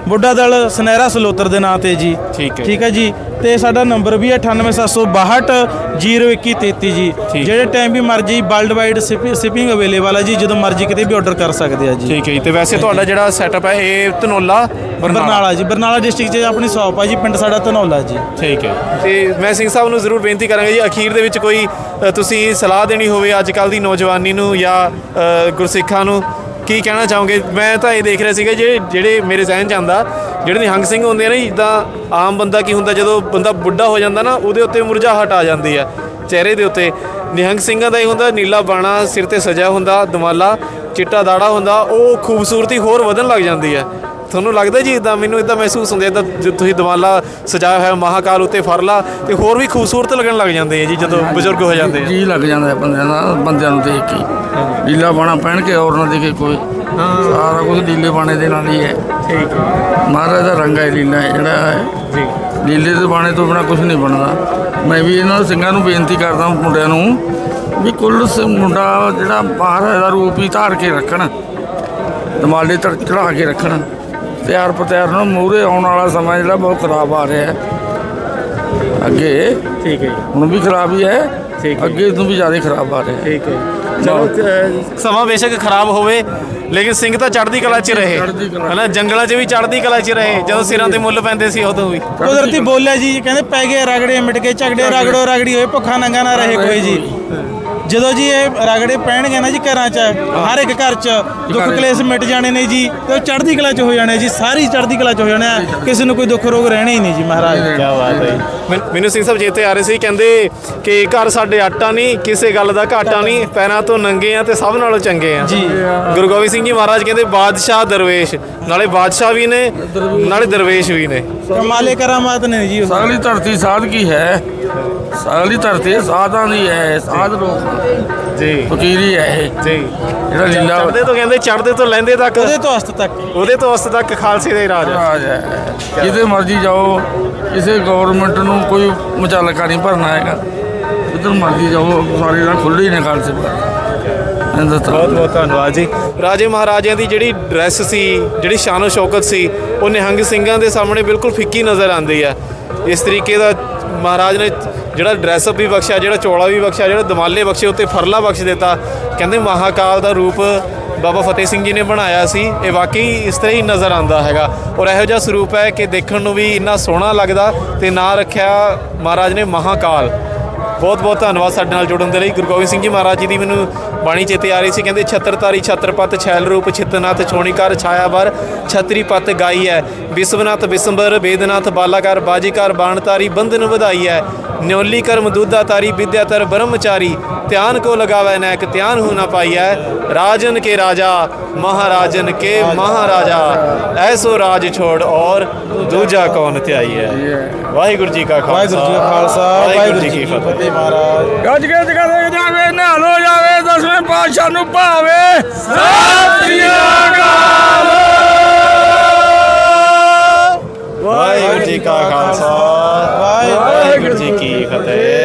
ਬੁੱਢਾ ਦਲ ਸੁਨਹਿਰਾ ਸਲੋਤਰ ਦੇ ਨਾਂ ਤੇ ਜੀ। ਠੀਕ ਹੈ। ਠੀਕ ਹੈ ਜੀ। ਤੇ ਸਾਡਾ ਨੰਬਰ ਵੀ ਹੈ 98762 0133 ਜੀ। ਜਿਹੜੇ ਟਾਈਮ ਵੀ ਮਰਜ਼ੀ ਵਰਲਡ ਵਾਈਡ ਸ਼ਿਪਿੰਗ ਅਵੇਲੇਬਲ ਹੈ ਜੀ ਜਦੋਂ ਮਰਜ਼ੀ ਕਿਤੇ ਵੀ ਆਰਡਰ ਕਰ ਸਕਦੇ ਆ ਜੀ। ਠੀਕ ਹੈ ਜੀ। ਤੇ ਵੈਸੇ ਤੁਹਾਡਾ ਜਿਹੜਾ ਸੈਟਅਪ ਹੈ ਇਹ ਧਨੋਲਾ ਬਰਨਾਲਾ? ਜੀ। ਬਰਨਾਲਾ ਡਿਸਟ੍ਰਿਕਟ 'ਚ ਆਪਣੀ ਸ਼ਾਪ ਆ ਜੀ ਪਿੰਡ ਸਾਡਾ ਧਨੌਲਾ ਜੀ। ਠੀਕ ਹੈ। ਤੇ ਮੈਂ ਸਿੰਘ ਸਾਹਿਬ ਨੂੰ ਜ਼ਰੂਰ ਬੇਨਤੀ ਕਰਾਂਗਾ ਜੀ ਅਖੀਰ ਦੇ ਵਿੱਚ ਕੋਈ ਤੁਸੀਂ ਸਲਾਹ ਦੇਣੀ ਹੋਵੇ ਅੱਜ ਕੱਲ ਦੀ ਨੌਜਵਾਨੀ ਨੂੰ ਜਾਂ ਗੁਰਸਿੱਖਾਂ ਨੂੰ ਕੀ ਕਹਿਣਾ ਚਾਹੋਗੇ? ਮੈਂ ਤਾਂ ਇਹ ਦੇਖ ਰਿਹਾ ਸੀਗਾ ਜਿਹੜੇ ਜਿਹੜੇ ਮੇਰੇ ਜ਼ਿਹਨ 'ਚ ਆਂਦਾ ਜਿਹੜੇ ਨਿਹੰਗ ਸਿੰਘ ਹੁੰਦੇ ਆ ਨਾ, ਜਿੱਦਾਂ ਆਮ ਬੰਦਾ ਕੀ ਹੁੰਦਾ, ਜਦੋਂ ਬੰਦਾ ਬੁੱਢਾ ਹੋ ਜਾਂਦਾ ਨਾ, ਉਹਦੇ ਉੱਤੇ ਮੁਰਝਾਹਟ ਆ ਜਾਂਦੀ ਆ, ਚਿਹਰੇ ਦੇ ਉੱਤੇ। ਨਿਹੰਗ ਸਿੰਘਾਂ ਦਾ ਇਹ ਹੁੰਦਾ, ਨੀਲਾ ਬਾਣਾ, ਸਿਰ ਤੇ ਸਜਾ ਹੁੰਦਾ ਦਮਾਲਾ ਚਿੱਟਾ ਦਾੜਾ ਹੁੰਦਾ, ਉਹ ਖੂਬਸੂਰਤੀ ਹੋਰ ਵਧਣ ਲੱਗ ਜਾਂਦੀ ਹੈ ਤੁਹਾਨੂੰ ਲੱਗਦਾ ਜੀ ਇਦਾਂ ਮੈਨੂੰ ਇਦਾਂ ਮਹਿਸੂਸ ਹੁੰਦਾ ਇਦਾਂ ਜਦ ਤੁਸੀਂ ਦਮਾਲਾ ਸਜਾਇਆ ਹੋਇਆ ਮਹਾਕਾਲ ਉੱਤੇ ਫਰਲਾ ਤੇ ਹੋਰ ਵੀ ਖੂਬਸੂਰਤ ਲੱਗਣ ਲੱਗ ਜਾਂਦੇ ਆ ਜੀ ਜਦੋਂ ਬਜ਼ੁਰਗ ਹੋ ਜਾਂਦੇ ਆ। ਜੀ ਲੱਗ ਜਾਂਦਾ ਬੰਦਿਆਂ ਦਾ ਬੰਦਿਆਂ ਨੂੰ ਦੇਖ ਕੇ। ਲੀਲਾ ਬਾਣਾ ਪਹਿਨ ਕੇ ਔਰ ਨਾ ਦੇਖੇ ਕੋਈ। ਸਾਰਾ ਕੁਝ ਲੀਲੇ ਬਾਣੇ ਦੇ ਨਾਲ ਹੀ ਹੈ। ਠੀਕ ਹੈ। ਮਹਾਰਾਜ ਦਾ ਰੰਗ ਹੈ ਲੀਲਾ ਹੈ ਜਿਹੜਾ ਹੈ। ਜੀ। ਲੀਲੇ ਦੇ ਬਾਣੇ ਤੋਂ ਬਿਨਾ ਕੁਝ ਨਹੀਂ ਬਣਦਾ। ਮੈਂ ਵੀ ਇਹਨਾਂ ਸਿੰਘਾਂ ਨੂੰ ਬੇਨਤੀ ਕਰਦਾ ਮੁੰਡਿਆਂ ਨੂੰ ਵੀ ਕੁੱਲ ਮੁੰਡਾ ਜਿਹੜਾ ਮਹਾਰਾਜ ਦਾ ਰੂਪ ਹੀ ਧਾਰ ਕੇ ਰੱਖਣ। ਦਮਾਲੇ ਤਰ ਚੜਾ ਕੇ ਰੱਖਣ। ਤਿਆਰ ਪਤਿਆਰ ਨੂੰ ਮੂਹਰੇ ਆਉਣ ਵਾਲਾ ਸਮਾਂ ਜਿਹੜਾ ਬਹੁਤ ਖਰਾਬ ਆ ਰਿਹਾ ਹੈ। ਅੱਗੇ ਠੀਕ ਹੈ ਹੁਣ ਵੀ ਖਰਾਬ ਹੀ ਹੈ ਠੀਕ ਹੈ। ਅੱਗੇ ਤੋਂ ਵੀ ਜ਼ਿਆਦਾ ਖਰਾਬ ਆ ਰਿਹਾ ਹੈ। ਠੀਕ ਹੈ। ਚਲੋ ਸਮਾਂ ਬੇਸ਼ੱਕ ਖਰਾਬ ਹੋਵੇ ਲੇਕਿਨ ਸਿੰਘ ਤਾਂ ਚੜ੍ਹਦੀ ਕਲਾ 'ਚ ਰਹੇ। ਹਨਾ ਜੰਗਲਾਂ 'ਚ ਵੀ ਚੜ੍ਹਦੀ ਕਲਾ 'ਚ ਰਹੇ। ਜਦੋਂ ਸਿਰਾਂ ਤੇ ਮੁੱਲ ਪੈਂਦੇ ਸੀ ਉਦੋਂ ਵੀ। ਕੁਦਰਤੀ ਬੋਲਿਆ ਜੀ ਕਹਿੰਦੇ ਪੈ ਗਏ ਰਗੜੇ ਮਿਟ ਕੇ ਝਗੜੇ ਰਗੜੋ ਰਗੜੀ ਹੋਏ ਭੁੱਖਾ ਨੰਗਾ ਨਾ ਰਹੇ ਕੋਈ ਜੀ। ਜਦੋਂ ਜੀ ਇਹ ਰਗੜੇ ਪੈਣਗੇ ਨਾ ਜੀ ਘਰਾਂ 'ਚ ਹਰ ਇੱਕ ਘਰ 'ਚ ਦੁੱਖ ਕਲੇਸ਼ ਮਿਟ ਜਾਣੇ ਨੇ ਜੀ ਤੇ ਉਹ ਚੜ੍ਹਦੀ ਕਲਾ 'ਚ ਹੋ ਜਾਣੇ ਜੀ ਸਾਰੀ ਚੜ੍ਹਦੀ ਕਲਾ 'ਚ ਹੋ ਜਾਣਾ ਕਿਸੇ ਨੂੰ ਕੋਈ ਦੁੱਖ ਰੋਗ ਰਹਿਣਾ ਹੀ ਨਹੀਂ ਜੀ ਮਹਾਰਾਜ। ਕੀ ਬਾਤ ਹੈ ਮੈਨ- ਸਿੰਘ ਸਾਹਿਬ ਜੇਤੇ ਆ ਰਹੇ ਸੀ ਕਹਿੰਦੇ ਕਿ ਘਰ ਸਾਡੇ ਆਟਾ ਨਹੀਂ ਕਿਸੇ ਗੱਲ ਦਾ ਘਾਟਾ ਨਹੀਂ ਪੈਰਾਂ ਤੋਂ ਨੰਗੇ ਆ ਤੇ ਸਭ ਨਾਲੋਂ ਚੰਗੇ ਆ। ਜੀ। ਗੁਰੂ ਗੋਬਿੰਦ ਸਿੰਘ ਜੀ ਮਹਾਰਾਜ ਕਹਿੰਦੇ ਬਾਦਸ਼ਾਹ ਦਰਵੇਸ਼ ਨਾਲੇ ਬਾਦਸ਼ਾਹ ਵੀ ਨੇ ਨਾਲੇ ਦਰਵੇਸ਼ ਵੀ ਨੇ। ਕਮਾਲੇ ਕਰਾਮਾਤ ਨੇ ਜੀ ਸਗਲੀ ਧਰਤੀ ਸਾਧ ਕੀ ਹੈ? ਸਗਲੀ ਧਰਤੀ ਸਾਧਾਂ ਦੀ ਹੈ ਸਾਧ ਲੋਕ ਜੀ। ਫਕੀਰੀ ਹੈ ਇਹ। ਜੀ। ਜਿਹੜਾ ਲੀਲਾ ਚੜਦੇ ਤੋਂ ਕਹਿੰਦੇ ਚੜਦੇ ਤੋਂ ਲੈਂਦੇ ਤੱਕ। ਉਹਦੇ ਤੋਂ ਅਸਤ ਤੱਕ। ਉਹਦੇ ਤੋਂ ਅਸਤ ਤੱਕ ਖਾਲਸੇ ਦਾ ਰਾਜ ਹੈ। ਰਾਜ ਹੈ। ਜਿੱਥੇ ਮਰਜ਼ੀ ਜਾਓ ਕਿਸੇ ਗਵਰਨਮੈਂਟ ਨੂੰ ਕੋਈ ਮੁਚਾਲਕਾ ਨਹੀਂ ਭਰਨਾ ਹੈਗਾ। ਜਿੱਧਰ ਮਰਜ਼ੀ ਜਾਓ ਸਾਰੇ ਨਾਲ ਖੁੱਲ੍ਹੇ ਹੀ ਨੇ ਖਾਲਸੇ ਹਿੰਦੁਸਤਾਨ ਬਹੁਤ ਬਹੁਤ ਧੰਨਵਾਦ ਜੀ। ਰਾਜੇ ਮਹਾਰਾਜਿਆਂ ਦੀ ਜਿਹੜੀ ਡਰੈਸ ਸੀ ਜਿਹੜੀ ਸ਼ਾਨੋ ਸ਼ੌਕਤ ਸੀ ਉਹ ਨਿਹੰਗ ਸਿੰਘਾਂ ਦੇ ਸਾਹਮਣੇ ਬਿਲਕੁਲ ਫਿੱਕੀ ਨਜ਼ਰ ਆਉਂਦੀ ਹੈ। ਇਸ ਤਰੀਕੇ ਦਾ ਮਹਾਰਾਜ ਨੇ ਜਿਹੜਾ ਡਰੈਸ ਵੀ ਬਖਸ਼ਿਆ, ਜਿਹੜਾ ਚੋਲਾ ਵੀ ਬਖਸ਼ਿਆ, ਜਿਹੜਾ ਦਮਾਲੇ ਬਖਸ਼ੇ, ਉੱਤੇ ਫਰਲਾ ਬਖਸ਼ ਦਿੱਤਾ। ਕਹਿੰਦੇ ਮਹਾਕਾਲ ਦਾ ਰੂਪ ਬਾਬਾ ਫਤਿਹ ਸਿੰਘ ਜੀ ਨੇ ਬਣਾਇਆ ਸੀ। ਇਹ ਵਾਕਈ ਇਸ ਤਰ੍ਹਾਂ ਹੀ ਨਜ਼ਰ ਆਉਂਦਾ ਹੈਗਾ। ਔਰ ਇਹੋ ਜਿਹਾ ਸਰੂਪ ਹੈ ਕਿ ਦੇਖਣ ਨੂੰ ਵੀ ਇੰਨਾ ਸੋਹਣਾ ਲੱਗਦਾ ਤੇ ਨਾਂ ਰੱਖਿਆ ਮਹਾਰਾਜ ਨੇ ਮਹਾਕਾਲ। ਬਹੁਤ ਬਹੁਤ ਧੰਨਵਾਦ ਸਾਡੇ ਨਾਲ ਜੁੜਨ ਦੇ ਲਈ। ਗੁਰੂ ਗੋਬਿੰਦ ਸਿੰਘ ਜੀ ਮਹਾਰਾਜ ਜੀ ਦੀ ਮੈਨੂੰ ਬਾਣੀ ਚੇਤੇ ਆ ਰਹੀ ਸੀ, ਕਹਿੰਦੇ ਛਤਰਤਾਰੀ ਛਤਰਪਤ ਛੈਲ ਰੂਪ ਛਿਤਨਾਥ ਛੋਣੀਕਾਰ ਛਾਇਆਵਰ ਛਤਰੀਪਤ ਗਾਈ ਹੈ ਵਿਸਵਨਾਥ ਵਿਸੰਬਰ ਵੇਦਨਾਥ ਬਾਲਾਕਾਰ ਬਾਜੀਕਾਰ ਬਾਣਤਾਰੀ ਬੰਧਨ ਵਧਾਈ ਹੈ ਨਿਉਲੀ ਕਰਮ ਦੁੱਧਾ ਤਾਰੀ ਵਿਦਿਆ ਤਰ ਬ੍ਰਹਮਚਾਰੀ ਧਿਆਨ ਕੋ ਲਗਾਵੇ ਨੈਕ ਧਿਆਨ ਹੋ ਨਾ ਪਾਈਐ। ਰਾਜਨ ਕੇ ਰਾਜਾ ਮਹਾਰਾਜਨ ਕੇ ਮਹਾਰਾਜਾ। ਐਸੋ ਰਾਜ ਛੋੜ ਔਰ ਦੂਜਾ ਕੌਣ ਧਿਆਈ ਹੈ ਵਾਹਿਗੁਰੂ ਜੀ ਕਾ ਖਾਲਸਾ। ਵਾਹਿਗੁਰੂ ਜੀ ਕਾ ਖਾਲਸਾ ਵਾਹਿਗੁਰੂ ਜੀ ਕੀ ਫਤਿਹ। ਮਹਾਰਾਜ। ਗੱਜ ਕੇ ਜਗਦੇ ਜਾਵੇ ਨਿਹਾਲ ਹੋ ਜਾਵੇ ਦਸਵੇਂ ਪਾਤਸ਼ਾਹ ਨੂੰ ਭਾਵੇ। ਵਾਹਿਗੁਰੂ ਜੀ ਕਾ ਖਾਲਸਾ। ਵਾਹਿਗੁਰੂ ਜੀ ਕੀ ਫਤਿਹ।